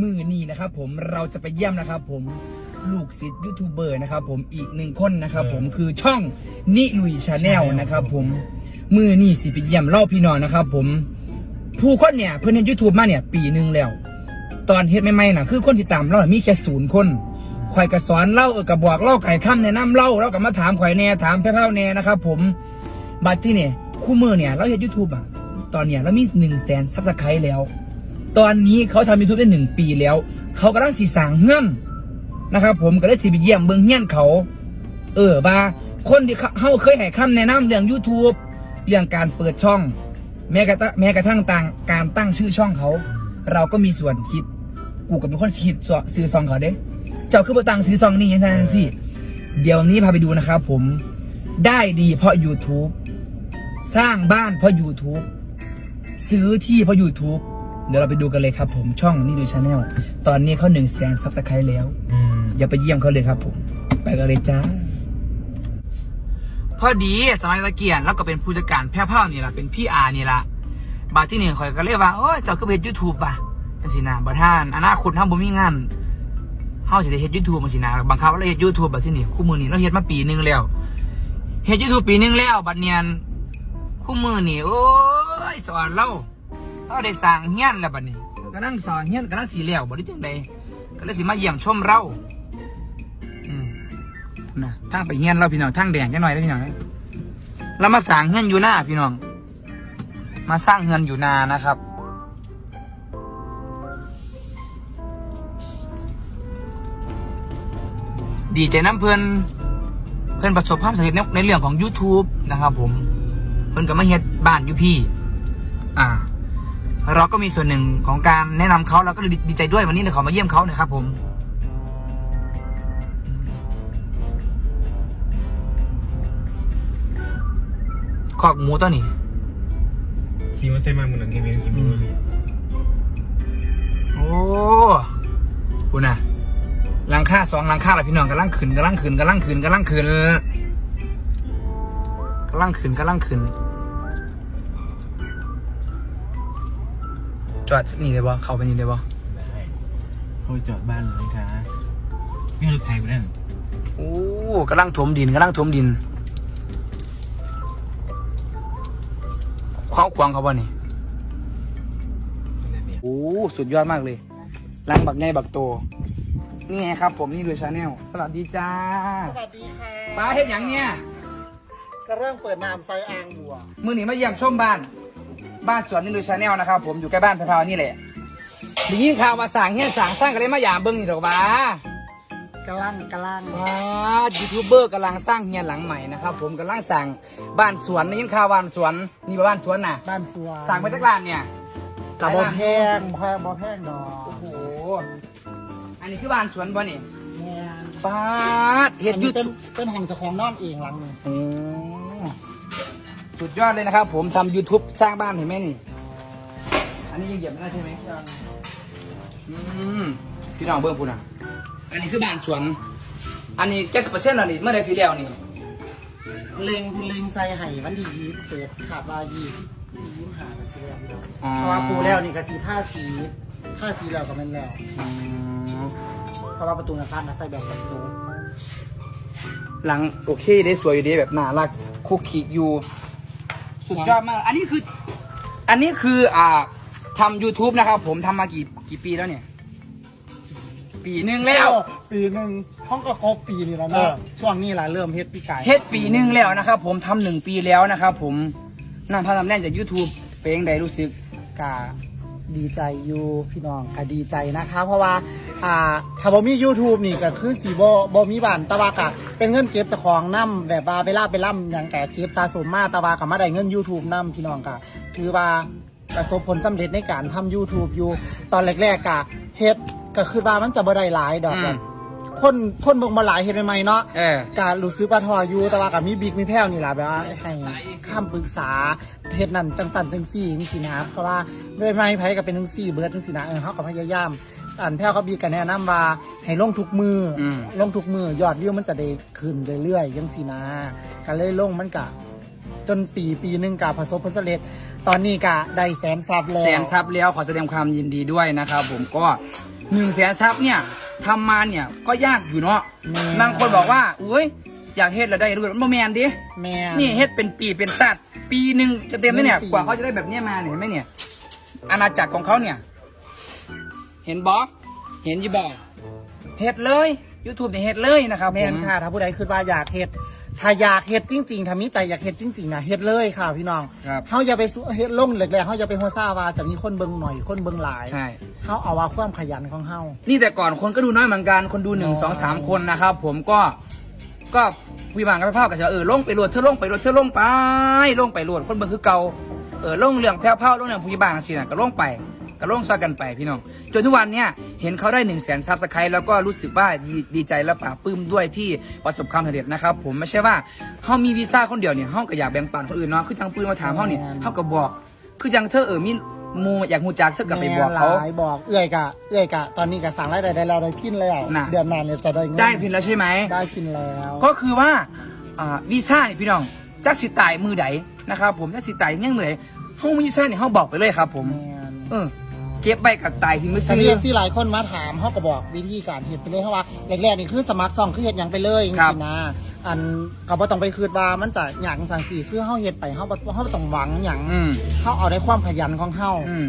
มือนี้นะครับผมเราจะไปเยี่ยมนะครับผมลูกศิษย์ยูทูบเบอร์นะครับผมอีกหนึ่งคนนะครับผมคือช่องนิลุยชาแนลนะครับผมมือนี่สิไปเยี่ยมเล่าพี่น้องนะครับผมผู้คนเนี่ยเพื่อนในยูทูบมาเนี่ยปีหนึ่งแล้ว ตอนเฮ็ดใหม่ๆน่ะคือคนที่ตามเราน่ะมีแค่ศูนย์คนข่อยก็สอนเล่าเออกับบอกเล่าไก่ข้ามแนะนำเล่าแล้วก็มาถามข่อยแน่ถามแพ้วๆแน่นะครับผมบัดที่เนี่ยคู่มือเนี่ยเราเฮ็ดยูทูบอะตอนเนี้ยเรามีหนึ่งแสนซับสไครต์แล้ว ตอนนี้เขาทำยูทูบได้หนึ่งปีแล้ว เขากำลังสีสางเฮือนนะครับ ผมก็ได้สิไปเยี่ยมเบืองเฮียนเขา เออว่าคนที่เขาเขาเคยให้คำแนะนำเรื่อง YouTube เรื่องการเปิดช่อง แม้กระทั่งแม้กระทั่งต่างการตั้งชื่อช่องเขา เราก็มีส่วนคิด กูกับเป็นคนคิดซื้อซองเขาเด้ เจ้าคือประตังซื้อซองนี่ยังไงสิเดี๋ยวนี้พาไปดูนะครับผมได้ดีเพราะ YouTube สร้างบ้านเพราะ YouTube ซื้อที่เพราะ YouTube เดี๋ยวเราไปดูกันเลยครับผมช่องนี่ดูชาแนลตอนนี้เขาหนึ่งแสนซับสไครต์แล้ว อืมอย่าไปเยี่ยมเขาเลยครับผม ไปกันเลยจ้า พอดีสมัยตะเกียนแล้วก็เป็นผู้จัดการแพร่ผ้านี่แหละเป็นพี่อานี่ละบาทที่หนึ่งคอยก็เรียกว่าโอ้ยเจ้าก็เพจยูทูบป่ะเป็นสินะบัท่านอนาคตถ้าบ่มีงานเฮาสิได้เฮ็ดยูทูบมาสินะบังคับว่าเราเฮ็ดยูทูบบัดที่นี่คู่มือนี่เราเฮ็ดมาปีหนึงแล้วเฮ็ดยูทูบปีหนึงแล้วบัดเนียนคู่มือนี่โอ้ยสอนเรา เราได้สร้างเฮียนแล้วบัดนี้ก็นั่งสอนเฮียนก็นั่งสีแล้วบ่ได้จังใดก็เลยสิมาเยี่ยมชมเราอืมนะทางไปเฮียนเราพี่น้องทางแดงจังหน่อยได้พี่น้องเรามาสร้างเฮือนอยู่หน้าพี่น้อง มาสร้างเฮือนอยู่นานะครับดีใจน้ำเพื่อนเพื่อนประสบความสำเร็จในในเรื่องของ YouTube นะครับผม เพื่อนก็มาเฮ็ดบ้านอยู่พี่ อ่า เราก็มีส่วนหนึ่งของการแนะนำเขาเราก็เลยดีใจด้วยวันนี้เราขอมาเยี่ยมเขานะครับผมขอกหมูตัวนี้ขี่มาใส่มาเหมือนหนังเกมเองขี่ไม่รู้สิโอ้คุณน่ะหลังค่าสองหลังค่าละพี่น้องกำลังขึ้นกำลังขึ้นกำลังขึ้นกำลังขึ้นกำลังขึ้นกำลังขึ้น จอดนี่ได้บ่เข้าไปนี่ได้บ่เขาไปจอดบ้านหลังคาไม่รถไทยไปนั่นโอ้กำลังถมดินกำลังถมดินเข้าควางเขาบ่นี่นั่นเนี่ยโอ้สุดยอดมากเลยล้างบักใหญ่บักโต นี่ไงครับ ผมนี่ดูชาแนลสวัสดีจ้าสวัสดีค่ะป้าเฮ็ดหยังเนี่ยก็เริ่มเปิดน้ำไซอ่างบัวมือหนีมาเยี่ยมชมบ้าน บ้านสวนนี่ดูชาแนลนะครับ ผมอยู่ใกล้บ้านพะพราวนี่แหละไดีนี้ข่าวมาสั่งเฮียสั่งสร้างกันเลยมาหยามเบิ้งนี่ดอกบ้ากระลังกระลังว้ายูทูบเบอร์กำลังสร้างเฮียนหลังใหม่นะครับผมกำลังสั่งบ้านสวนนี่ยินข่าวบ้านสวนนี่บ้านสวนน่ะ บ้านสวนสั่งไปจากร้านเนี่ยกับบอแพงบ่แพงบ่แพงดอกโอ้โหอันนี้คือบ้านสวนบ่นี่แม่นป้าดเฮ็ดอันยูนี้เป็นทูบเป็นห้องเจ้าของนอนเองหลังหนึงโอ้ สุดยอดเลยนะครับ ผมทำ YouTube สร้างบ้านเห็นไหมนี่ อันนี้ยังเหยียบไม่ได้ใช่ไหมอืมพี่น้องเบิ้งพูดอะอันนี้คือบ้านสวน อันนี้เจ็ดสิบเปอร์เซ็นต์แล้วนี่เมื่อไรสีแล้วนี่เล็งเล็งใส่ไห้วันที่ยี่สิบเจ็ดขาดว่ายี่สิบสี่ยี่สิบห้าก็สิแล้วพี่น้องอ๋อเพราะว่าปูแล้วนี่ก็สีท่าสีท่าสีแล้วก็แมันแล้วอืมเพราะว่าประตูหน้าต่างก็ใส่แบบกระจกหลังโอเคได้สวยอยู่ดีแบบน่ารักคุกคิกอยู่ สุดยอดมาก อันนี้คือ อันนี้คืออ่าทำ YouTube นะครับ ผมทำมากี่กี่ปีแล้วเนี่ย ปีหนึ่งแล้ว ปีหนึ่งห้องก็ครบปีนี่แล้วเนอะช่วงนี้แหละเริ่มเฮ็ดปีไก่เฮ็ดปีหนึ่งแล้วนะครับ ผมทำหนึ่งปีแล้วนะครับผมนั่งพาทำแน่นจาก YouTube เป็นยังไงรู้สึกกา ดีใจอยู่พี่น้องก็ดีใจนะคะ เพราะว่าอ่าถ้าบ่มี YouTube นี่ก็คือสีบ่บ่มีบ้านแตะวากะเป็นเงินเก็บเจ้าของนํแบบว่าเวลาไปล่ำอย่างแต่เก็บสะสมมาแตะวากะมาได้เงิน YouTube นํพี่น้องก็ถือว่าประสบผลสำเร็จในการทำ YouTube อยู่ ตอนแรกๆกะเฮ็ดก็คือว่ามันจะบ่ได้หลายดอกอืม แบบ คนคนเบิ่งมาหลายเฮ็ดใหม่ๆเนาะเออ การรู้สึกว่าทออยู่แต่ว่ากับมีบิ๊กมีแพ้วนี่แหละแบบว่าให้ข้ามปรึกษาเฮ็ดนั่นจังสันจังซี่จังซี่นะครับเพราะว่าด้วยไม้ไผก็เป็นจังซี่เบิดจังซี่นะเออเฮาก็พยายามอันแพ้วเขาบีกันแนะนำว่าให้ลงทุกมืออม ลงทุกมือยอดวิวมันจะได้ขึ้นเรื่อยๆจังซี่นะก็เลยลงมันก็จนปีปีหนึงกับประสบผลสำเร็จตอนนี้ก็ได้แสนซับแล้ว แสนซับแล้วขอแสดงความยินดีด้วยนะครับผมก็หนึ่งแสนซับเนี่ย ทำมาเนี่ยก็ยากอยู่เนาะแม่ บางคนบอกว่าอุ้ยอยากเฮ็ดแล้วได้รู้มันบ่แมนดิแม่ นี่เฮ็ดเป็นปีเป็นตัดปีหนึ่งจะเต็มไหมเนี่ยหนึ่งปี กว่าเขาจะได้แบบเนี้ยมาเนี่ยเห็นไหมเนี่ย อาณาจักรของเขาเนี่ย เห็นบอเห็นอยี่บอเฮ็ดเลย YouTube เนี่ยเฮ็ดเลยนะครับแม่ผนมค่ะถ้าผู้ใดคิดว่าอยากเฮ็ดถ้าอยากเฮ็ดจริงๆถ้ามีใจอยากเฮ็ดจริงๆนะเฮ็ดเลยค่ะพี่น้องครับ เฮาอย่าไปสู้เฮ็ดลงแรกๆเฮาอย่าไปหัวซ่าว่าจะมีคนเบิ่งหน่อยคนเบิ่งหลายใช่ เฮาเอาว่าความขยันของเฮา นี่แต่ก่อนคนก็ดูน้อยเหมือนกัน คนดูหนึ่งน้อยสองสามคนนะครับ ผมก็ก็วิบางกันไปเผากันจะเออลงไปโหลดเธอลงไปโหลดเธอลงไปลงไปโหลดคนเบิ่งคือเก่าเออลงเรื่องแพ้วเผาลงเรื่องผู้ใหญ่บ้านสินะก็ลงไป ก็ลงซอยกันไปพี่น้อง จนทุกวันเนี่ยเห็นเขาได้หนึ่งแสนซับสไครต์แล้วก็รู้สึกว่าดีดีใจและปลาบปลื้มด้วยที่ประสบความสำเร็จนะครับ ผมไม่ใช่ว่าเขามีวีซ่าคนเดียวเนี่ยเขาก็อยากแบ่งปันคนอื่นเนาะคือจังปืนมาถามเขาเนี่ยเขาก็บอก คือจังเธอเออมีหมูอยากมูจักเธอก็ไปบอกเขาแม่หลายบอกเอื้อยกะเอื้อยกะ ตอนนี้ก็สั่งรายได้ได้แล้วได้พินแล้วน่ะเดือนหน้าเนี่ยจะได้เงินได้พินแล้วใช่ไหมได้พินแล้ว ก็คือว่าอ่าวีซ่าเนี่ยพี่น้องจักสิตายมือใดนะครับผมจักสิตายยังมือใดเฮามีวีซ่าเนี่ยเฮาบอกไปเลยครับ ผมแม่นเออ เก็บใบกับตายที่มือถ้าซื้มีอเอฟซีหลายคนมาถามเขาก็บอกวิธีการเฮ็ดไปเลยเพราะว่าแรกๆนี่คือสมัครซองคือเฮ็ดหยังไปเลยจครับริงๆนะอันก็บ่ต้องไปคืดว่ามันจะหยังสังสีคือเฮาเฮ็ดไปเฮาบ่เฮาบ่ต้องหวังหยังอืม เฮาเอาได้ความขยันของเฮา อืม